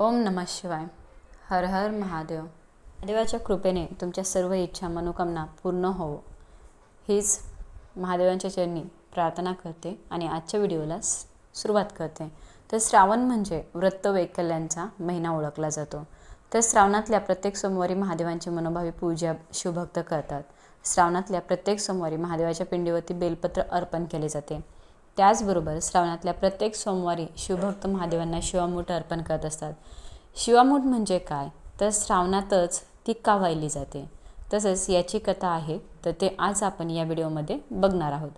ओम नमः शिवाय. हर हर महादेव. महादेवाच्या कृपेने तुमच्या सर्व इच्छा मनोकामना पूर्ण होवो. हीच महादेवांच्या चरणी प्रार्थना करते आणि आजच्या व्हिडिओला सुरुवात करते. तर श्रावण म्हणजे व्रत वैकल्यांचा महिना ओळखला जातो. तर श्रावणातल्या प्रत्येक सोमवारी महादेवांची मनोभावी पूजा शिवभक्त करतात. श्रावणातल्या प्रत्येक सोमवारी महादेवाच्या पिंडीवरती बेलपत्र अर्पण केले जाते. त्याचबरोबर श्रावणातल्या प्रत्येक सोमवारी शिवभक्त महादेवांना शिवामूठ अर्पण करत असतात. शिवामूठ म्हणजे काय? तर श्रावणातच ती का वाहिली जाते? तसंच याची कथा आहे तर ते आज आपण या व्हिडिओमध्ये बघणार आहोत.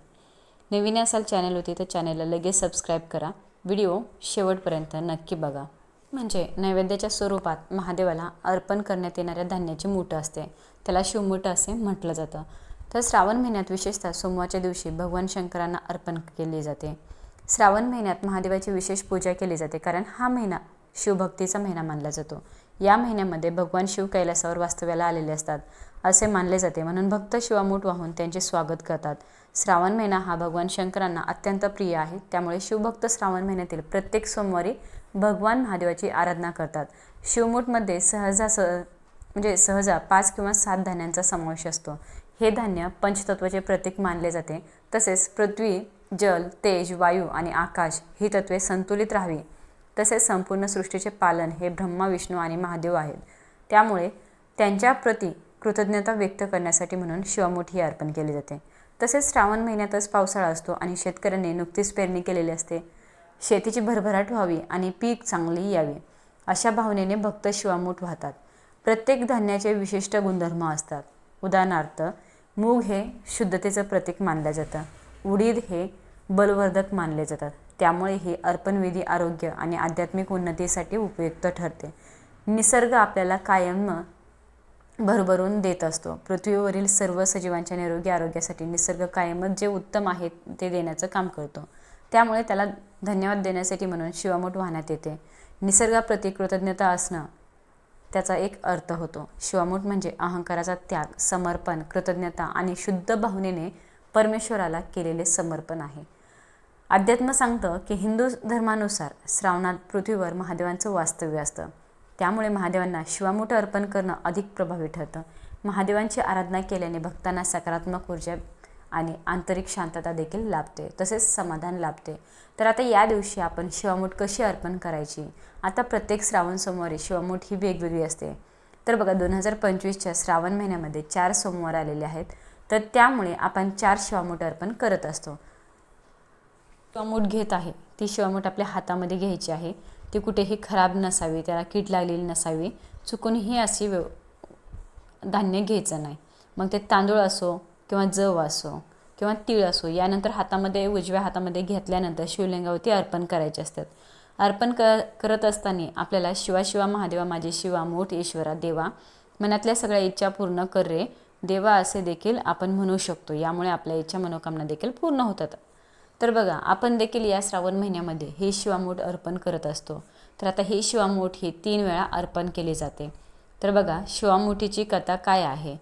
नवीन असाल चॅनल होती तर चॅनलला लगेच सबस्क्राईब करा. व्हिडिओ शेवटपर्यंत नक्की बघा. म्हणजे नैवेद्याच्या स्वरूपात महादेवाला अर्पण करण्यात येणाऱ्या धान्याची मूठ असते. त्याला शिवमूठ असे म्हटलं जातं. तर श्रावण महिन्यात विशेषतः सोमवारच्या दिवशी भगवान शंकरांना अर्पण केले जाते. श्रावण महिन्यात महादेवाची विशेष पूजा केली जाते कारण हा महिना शिवभक्तीचा महिना मानला जातो. या महिन्यामध्ये भगवान शिव कैलासावर वास्तव्याला आलेले असतात असे मानले जाते. म्हणून भक्त शिवामूठ वाहून त्यांचे स्वागत करतात. श्रावण महिना हा भगवान शंकरांना अत्यंत प्रिय आहे. त्यामुळे शिवभक्त श्रावण महिन्यातील प्रत्येक सोमवारी भगवान महादेवाची आराधना करतात. शिवमूठमध्ये सहजा म्हणजे सहजा पाच किंवा सात धान्यांचा समावेश असतो. हे धान्य पंचतत्वाचे प्रतीक मानले जाते. तसेच पृथ्वी जल तेज वायू आणि आकाश ही तत्वे संतुलित राहावी. तसेच संपूर्ण सृष्टीचे पालन हे ब्रह्मा विष्णू आणि महादेव आहेत. त्यामुळे त्यांच्या प्रती कृतज्ञता व्यक्त करण्यासाठी म्हणून शिवामूठ ही अर्पण केली जाते. तसेच श्रावण महिन्यातच पावसाळा असतो आणि शेतकऱ्यांनी नुकतीच पेरणी केलेली असते. शेतीची भरभराट व्हावी आणि पीक चांगली यावी अशा भावनेने भक्त शिवामूठ वाहतात. प्रत्येक धान्याचे विशिष्ट गुणधर्म असतात. उदाहरणार्थ मूग हे शुद्धतेचं प्रतीक मानलं जातं. उडीद हे बलवर्धक मानले जातात. त्यामुळे हे अर्पणविधी आरोग्य आणि आध्यात्मिक उन्नतीसाठी उपयुक्त ठरते. निसर्ग आपल्याला कायम भरभरून देत असतो. पृथ्वीवरील सर्व सजीवांच्या निरोगी आरोग्यासाठी निसर्ग कायमच जे उत्तम आहे ते देण्याचं काम करतो. त्यामुळे त्याला धन्यवाद देण्यासाठी म्हणून शिवामोठ वाहण्यात येते. निसर्गाप्रती कृतज्ञता असणं त्याचा एक अर्थ होतो. शिवामूठ म्हणजे अहंकाराचा त्याग समर्पण कृतज्ञता आणि शुद्ध भावनेने परमेश्वराला केलेले समर्पण आहे. अध्यात्म सांगतं की हिंदू धर्मानुसार श्रावणात पृथ्वीवर महादेवांचं वास्तव्य असतं. त्यामुळे महादेवांना शिवामूठ अर्पण करणं अधिक प्रभावी ठरतं. महादेवांची आराधना केल्याने भक्तांना सकारात्मक ऊर्जा आणि आंतरिक शांतता देखील लाभते तसेच समाधान लाभते. तर आता या दिवशी आपण शिवामूठ कशी अर्पण करायची? आता प्रत्येक श्रावण सोमवारी शिवामूठ ही वेगवेगळी असते. तर बघा दोन हजार पंचवीसच्या श्रावण महिन्यामध्ये चार सोमवार आलेले आहेत. तर त्यामुळे आपण चार शिवामूठ अर्पण करत असतो. शिवामूठ घेत आहे. ती शिवामूठ आपल्या हातामध्ये घ्यायची आहे. ती कुठेही खराब नसावी त्याला कीड लागलेली नसावी. चुकूनही अशी व्यव धान्य घ्यायचं नाही. मग ते तांदूळ असो किंवा जव असो किंवा तीळ असो यानंतर हातामध्ये उजव्या हातामध्ये घेतल्यानंतर शिवलिंगावरती अर्पण करायचे असतात. अर्पण क करत असताना आपल्याला शिवा शिवा महादेवा माझे शिवा मोठ ईश्वरा देवा मनातल्या सगळ्या इच्छा पूर्ण कर रे देवा असे देखील आपण म्हणू शकतो. यामुळे आपल्या इच्छा मनोकामना देखील पूर्ण होतात. तर बघा आपण देखील या श्रावण महिन्यामध्ये हे शिवामूठ अर्पण करत असतो. तर आता हे शिवामूठ हे तीन वेळा अर्पण केले जाते. तर बघा शिवामूठीची कथा काय आहे?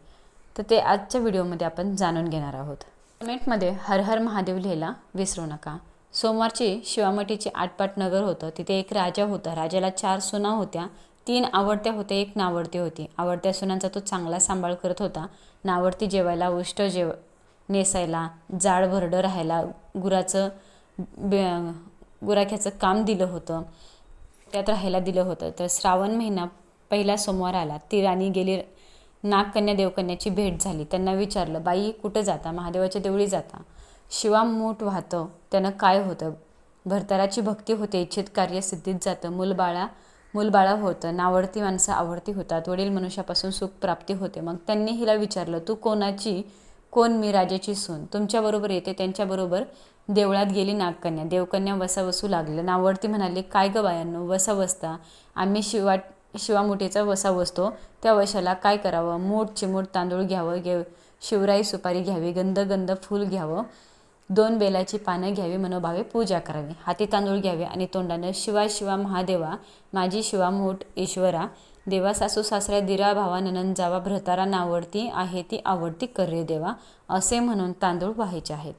तर ते आजच्या व्हिडिओमध्ये आपण जाणून घेणार आहोत. कमेंटमध्ये हर हर महादेव लिहायला विसरू नका. सोमवारची शिवामठीची आटपाट नगर होतं. तिथे एक राजा होता. राजाला चार सुना होत्या. तीन आवडत्या होत्या एक नावडती होती. आवडत्या सुनांचा तो चांगला सांभाळ करत होता. नावडती जेवायला उष्ट जेव नेसायला जाड भरडं राहायला गुराचं बे गुराख्याचं काम दिलं होतं. त्यात राहायला दिलं होतं. तर श्रावण महिना पहिला सोमवार आला. ती राणी गेली नागकन्या देवकन्याची भेट झाली. त्यांना विचारलं बाई कुठं जाता? महादेवाच्या देवळी जाता? शिवा मूठ वाहतं. त्यानं काय होतं? भरताराची भक्ती होते इच्छित कार्य सिद्धीत जातं. मूलबाळा मूलबाळा होतं. नावडती माणसं आवडती होतात. वडील मनुष्यापासून सुख प्राप्ती होते. मग त्यांनी हिला विचारलं तू कोणाची? कोण मी? राजाची सून. तुमच्याबरोबर येते. त्यांच्याबरोबर देवळात गेली नागकन्या. देवकन्या वसा वसू लागलं. नावडती म्हणाली काय ग बायांनो? वसा वसता आम्ही शिवा शिवामुठीचा वसा बसतो त्या वशाला काय करावं? मूठ चिमूट तांदूळ घ्यावं घे शिवराई सुपारी घ्यावी गंध गंध फूल घ्यावं दोन बेलाची पानं घ्यावी मनोभावे पूजा करावी. हाती तांदूळ घ्यावे आणि तोंडानं शिवा शिवा महादेवा माझी शिवा मूठ ईश्वरा देवा सासू सासऱ्या दिरा भावा ननन जावा भ्रतारा नावडती आहे ती आवडती कर्रे देवा असे म्हणून तांदूळ व्हायचे आहेत.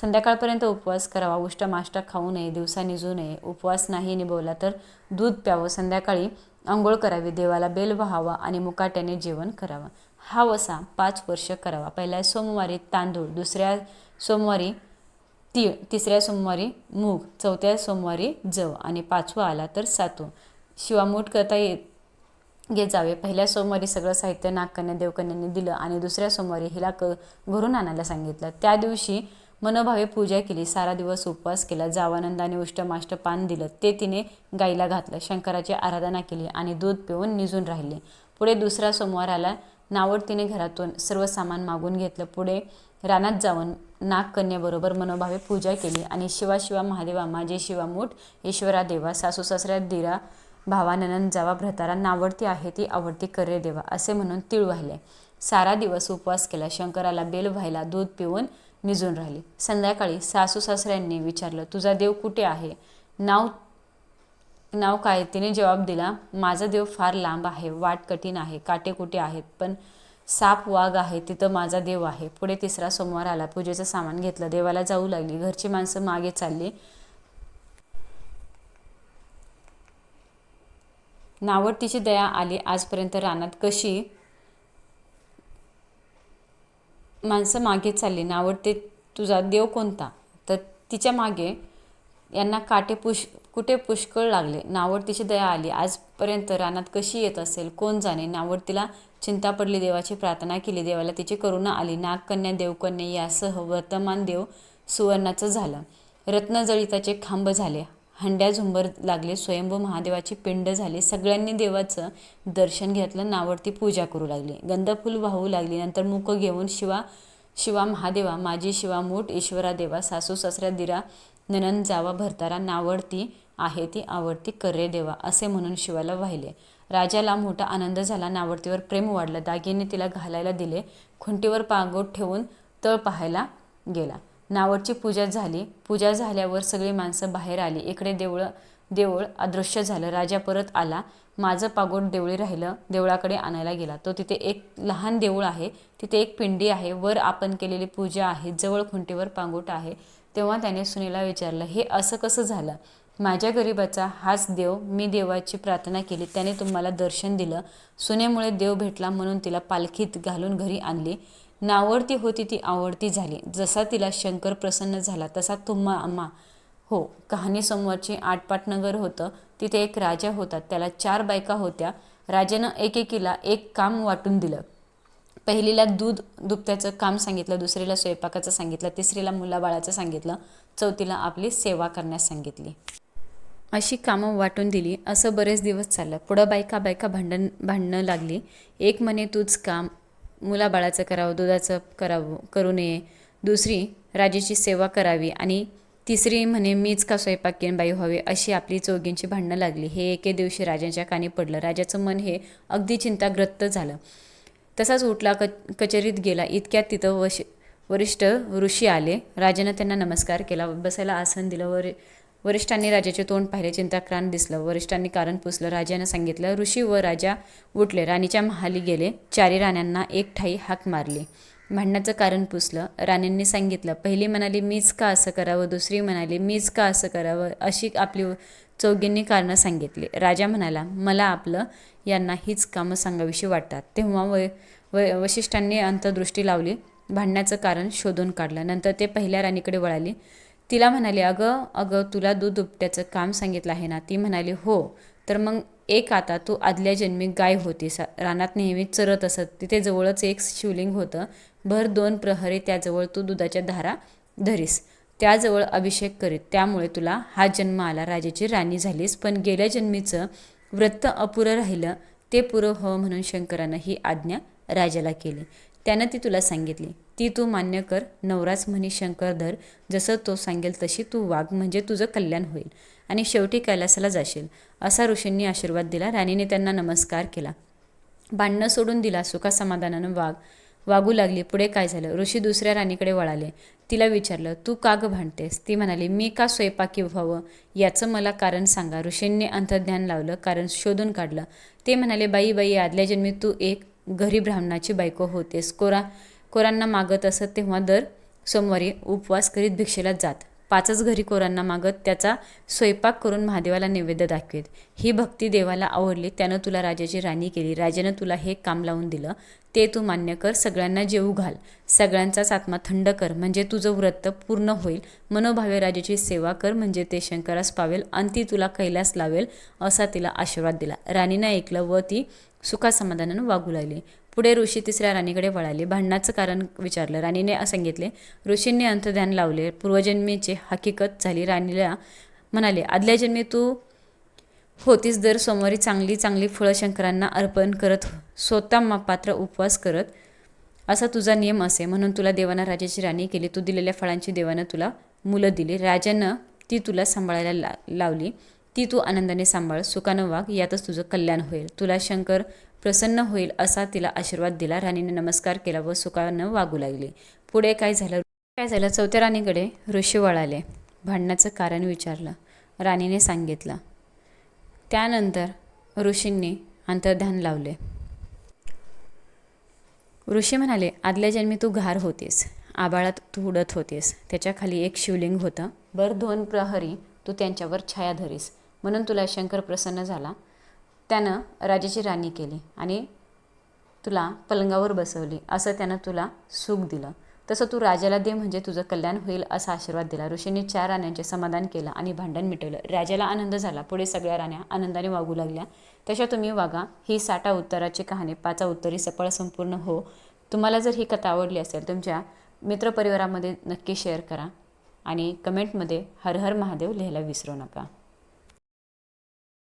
संध्याकाळपर्यंत उपवास करावा उष्टमाष्ट खाऊ नये दिवसा निजू नये उपवास नाही निभवला तर दूध प्यावं. संध्याकाळी आंघोळ करावी देवाला बेल व्हावा आणि मुकाट्याने जेवण करावं. हा वसा पाच वर्ष करावा. पहिल्या सोमवारी तांदूळ दुसऱ्या सोमवारी तीळ तिसऱ्या सोमवारी मूग चौथ्या सोमवारी जव आणि पाचवा आला तर सातू शिवामूठ करता येत घेत जावे. पहिल्या सोमवारी सगळं साहित्य नागकन्या देवकन्यांनी दिलं आणि दुसऱ्या सोमवारी हिला क घरून आणायला सांगितलं. त्या दिवशी मनोभावे पूजा केली सारा दिवस उपवास केला जावानंदाने उष्टमाष्ट पान दिलं ते तिने गाईला घातलं शंकराची आराधना केली आणि दूध पिऊन निजून राहिले. पुढे दुसरा सोमवार आला नावडतीने घरातून सर्व सामान मागून घेतलं. पुढे रानात जाऊन नागकन्याबरोबर मनोभावे पूजा केली आणि शिवा शिवा महादेवा माझे शिवामूठ ईश्वरा देवा सासू सासऱ्या दिरा भावा ननन जावा भ्रतारा नावडती आहे ती आवडती करे देवा असे म्हणून तिळ वाहिले. सारा दिवस उपवास केला. शंकराला बेल व्हायला दूध पिऊन निजून राहिली. संध्याकाळी सासू सासऱ्यांनी विचारलं तुझा देव कुठे आहे? नाव नाव काय? तिने जवाब दिला माझा देव फार लांब आहे वाट कठीण आहे काटे कुठे आहेत? पण साप वाघ आहे तिथं माझा देव आहे. पुढे तिसरा सोमवार आला. पूजेचं सामान घेतलं. देवाला जाऊ लागली. घरची माणसं मागे चालली. नावडतीची दया आली. आजपर्यंत रानात कशी माणसं मागे चालली नावडते तुझा देव कोणता? तर तिच्यामागे यांना काटे पुष कुठे पुष्कळ लागले. नावडतीची दया आली. आजपर्यंत रानात कशी येत असेल कोण जाणे? नावडतीला चिंता पडली देवाची प्रार्थना केली देवाला तिची करुणा आली. नागकन्या देवकन्या यासह वर्तमान देव सुवर्णाचं झालं. रत्नजळिताचे खांब झाले. हंड्या झुंबर लागले स्वयंभू महादेवाची पिंड झाली सगळ्यांनी देवाचं दर्शन घेतलं नावडती पूजा करू लागली. गंधफूल वाहू लागली नंतर मुख घेऊन शिवा शिवा महादेवा माझी शिवा मूठ ईश्वरा देवा सासू सासऱ्या दिरा ननन जावा भरतारा नावडती आहे ती आवडती कर्रे देवा असे म्हणून शिवाला वाहिले. राजाला मोठा आनंद झाला नावडतीवर प्रेम वाढलं दागिने तिला घालायला दिले खुंटीवर पांगोट ठेवून तळ पाहायला गेला. नावडची पूजा झाली. पूजा झाल्यावर सगळी माणसं बाहेर आली. इकडे देवळ देऊळ अदृश्य झालं. राजा परत आला. माझं पागोट देवळी राहिलं. देवळाकडे आणायला गेला. तो तिथे एक लहान देऊळ आहे. तिथे एक पिंडी आहे. वर आपण केलेली पूजा आहे. जवळ खुंटीवर पांगोट आहे. तेव्हा त्याने सुनीला विचारलं हे असं कसं झालं? माझ्या गरीबाचा हाच देव मी देवाची प्रार्थना केली. त्याने तुम्हाला दर्शन दिलं. सुनेमुळे देव भेटला म्हणून तिला पालखीत घालून घरी आणली. नावडती होती ती आवडती झाली. जसा तिला शंकर प्रसन्न झाला तसा तुम्हा अम्मा हो कहाणी समोरचे आटपाटनगर होतं. तिथे एक राजा होता. त्याला चार बायका होत्या. राजानं एकेकीला एक काम वाटून दिलं. पहिलीला दूध दुभत्याचं काम सांगितलं दुसरीला स्वयंपाकाचं सांगितलं तिसरीला मुलाबाळाचं सांगितलं चौथीला आपली सेवा करण्यास सांगितली. अशी कामं वाटून दिली. असं बरेच दिवस चाललं. पुढं बायका बायका भांडण भांडणं लागली. एक म्हणे तूच काम मुलाबाळाचं करावं दुधाचं करावं करू नये. दुसरी राजेची सेवा करावी आणि तिसरी म्हणे मीच का स्वयंपाक केन बाई व्हावी अशी आपली चौघींची भांडणं लागली. हे एके दिवशी राजांच्या कानी पडलं. राजाचं मन हे अगदी चिंताग्रस्त झालं. तसाच उठला क कचेरीत गेला. इतक्यात तिथं वश वरिष्ठ ऋषी आले. राजानं त्यांना नमस्कार केला. बसायला आसन दिलं. वर वरिष्ठांनी राजाचे तोंड पाहिले चिंताक्रांत दिसलं. वरिष्ठांनी कारण पुसलं. राजानं सांगितलं ऋषी व राजा उठले. राणीच्या महाली गेले. चारी राण्यांना एक ठाई हाक मारली. भांडण्याचं कारण पुसलं. राणींनी सांगितलं पहिली म्हणाली मीच का असं करावं? दुसरी म्हणाली मीच का असं करावं? अशी आपली चौघींनी कारणं सांगितली. राजा म्हणाला मला आपलं यांना हीच कामं सांगावीशी वाटतात. तेव्हा व व वशिष्ठांनी अंतर्दृष्टी लावली. भांडण्याचं कारण शोधून काढलं. नंतर ते पहिल्या राणीकडे वळाली. तिला म्हणाली अगं अगं तुला दूध उपट्याचं काम सांगितलं आहे ना. ती म्हणाली हो. तर मग एक आता तू आदल्या जन्मी गाय होतीस. रानात नेहमी चरत असत. तिथे जवळच एक शिवलिंग होतं. भर दोन प्रहरी त्याजवळ तू दुधाच्या धारा धरीस. त्याजवळ अभिषेक करीत. त्यामुळे तुला हा जन्म आला. राजाची राणी झालीस. पण गेल्या जन्मीचं व्रत अपुरं राहिलं. ते पुरं हो म्हणून शंकरानं ही आज्ञा राजाला केली. त्यानं ती तुला सांगितली. ती तू मान्य कर नवराच म्हणी शंकरधर जसं तो सांगेल तशी तू वाघ म्हणजे तुझं कल्याण होईल. आणि शेवटी कैलासाला जाशील. असा ऋषींनी आशीर्वाद दिला. राणीने त्यांना नमस्कार केला. भांडणं सोडून दिला. सुखासमाधानानं वाघ वागू लागली. पुढे काय झालं? ऋषी दुसऱ्या राणीकडे वळाले. तिला विचारलं तू का ग भांडतेस? ती म्हणाली मी का स्वयंपाकी व्हावं? याचं मला कारण सांगा. ऋषींनी अंतर्ध्यान लावलं कारण शोधून काढलं. ते म्हणाले बाई बाई आदल्या जन्मी तू एक घरी ब्राह्मणाची बायको होतेस. कोरा कोरांना मागत असत तेव्हा दर सोमवारी उपवास करीत भिक्षेला जात. पाचच घरी कोरांना मागत त्याचा स्वयंपाक करून महादेवाला नैवेद्य दाखवेत. ही भक्ती देवाला आवडली. त्यानं तुला राजाची राणी केली. राजानं तुला हे काम लावून दिलं. ते तू मान्य कर. सगळ्यांना जेवू घाल. सगळ्यांचाच आत्मा थंड कर. म्हणजे तुझं व्रत पूर्ण होईल. मनोभावे राजाची सेवा कर. म्हणजे ते शंकरास पावेल आणि ती तुला कैलास लावेल असा तिला आशीर्वाद दिला. राणीनं ऐकलं व ती सुखासमाधानानं वागू लागली. पुढे ऋषी तिसऱ्या राणीकडे वळाले. भांडणाचं कारण विचारलं. राणीने सांगितले ऋषींनी अंतध्यान लावले. पूर्वजन्मीची हकीकत झाली. राणीला म्हणाले आदल्या जन्मी तू होतीस दर सोमवारी चांगली चांगली फळं शंकरांना अर्पण करत स्वतः मा- पात्र उपवास करत. असा तुझा नियम असे. म्हणून तुला देवानं राजाची राणी केली. तू दिलेल्या फळांची देवानं तुला मुलं दिली. राजानं ती तुला सांभाळायला ला लावली. ती तू आनंदाने सांभाळ. सुखानं वाग. यातच तुझं कल्याण होईल. तुला शंकर प्रसन्न होईल असा तिला आशीर्वाद दिला. राणीने नमस्कार केला व सुखानं वागू लागली. पुढे काय झालं? काय झालं? चौथ्या राणीकडे ऋषी वळाले. भांडणाचं कारण विचारलं. राणीने सांगितलं. त्यानंतर ऋषींनी अंतर्ध्यान लावले. ऋषी म्हणाले आदल्या जन्मी तू घार होतीस. आबाळात तू उडत होतीस. त्याच्याखाली एक शिवलिंग होतं. बर दोन प्रहरी तू त्यांच्यावर छाया धरीस. म्हणून तुला शंकर प्रसन्न झाला. त्यानं राजाची राणी केली आणि तुला पलंगावर बसवली. असं त्यानं तुला सुख दिलं. तसं तू राजाला दे म्हणजे तुझं कल्याण होईल असा आशीर्वाद दिला. ऋषींनी चार राण्यांचे समाधान केलं आणि भांडण मिटवलं. राजाला आनंद झाला. पुढे सगळ्या राण्या आनंदाने वागू लागल्या. तशा तुम्ही वागा. ही साठा उत्तराची कहाणी पाचा उत्तरी सफळ संपूर्ण हो. तुम्हाला जर ही कथा आवडली असेल तुमच्या मित्रपरिवारामध्ये नक्की शेअर करा आणि कमेंटमध्ये हर हर महादेव लिहायला विसरू नका.